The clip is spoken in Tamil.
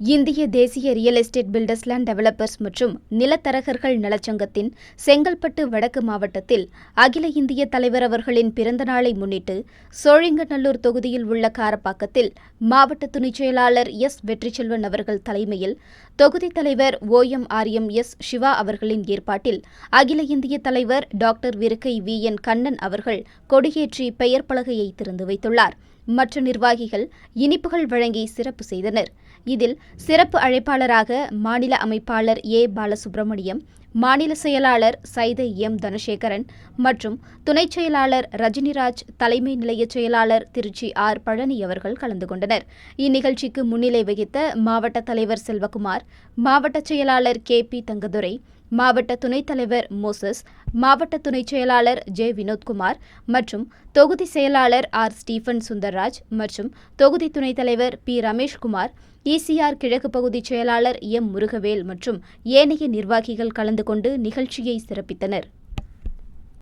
இந்திய தேசிய real estate builders land developers மற்றும் நிலத்தரகர்கள் நலச்சங்கத்தின் செங்கல்பட்டு வடக்கு மாவட்டத்தில் அகில இந்திய தலைவர் அவர்களின் பிறந்த நாளை முன்னிட்டு சோழிங்கநல்லூர் தொகுதியில் உள்ள காரப்பாக்கத்தில் மாவட்ட துணைச் செயலாளர் எஸ் வெற்றிச்செல்வன் அவர்கள் தலைமையில் தொகுதி தலைவர் O M R M S Siva அவர்களின் ஏற்பாட்டில் அகில இந்திய தலைவர் டாக்டர் விருக்கை வி என் கண்ணன் அவர்கள் கொடியேற்றி பெயர் பலகையை திறந்து வைத்துள்ளார். மற்ற நிர்வாகிகள் இனிப்புகள் வழங்கி சிறப்பு செய்தனர். இதில் சிறப்பு அழைப்பாளராக மாநில அமைப்பாளர் ஏ. பாலசுப்ரமணியம் மாநில செயலாளர் சைதை எம். தனசேகரன் மற்றும் துணைச் செயலாளர் ரஜினிராஜ் தலைமை நிலைய செயலாளர் திருச்சி ஆர். பழனி அவர்கள் கலந்து கொண்டனர். இந்நிகழ்ச்சிக்கு முன்னிலை வகித்த மாவட்ட தலைவர் செல்வகுமார் மாவட்ட செயலாளர் கே. பி. தங்கதுரை மாவட்ட துணைத் தலைவர் மோசஸ் மாவட்ட துணைச் செயலாளர் ஜே வினோத்குமார் மற்றும் தொகுதி செயலாளர் ஆர் ஸ்டீஃபன் சுந்தர்ராஜ் மற்றும் தொகுதி துணைத் தலைவர் பி ரமேஷ்குமார் இசிஆர் கிழக்கு பகுதி செயலாளர் எம் முருகவேல் மற்றும் ஏனைய நிர்வாகிகள் கலந்து கொண்டு நிகழ்ச்சியை சிறப்பித்தனர்.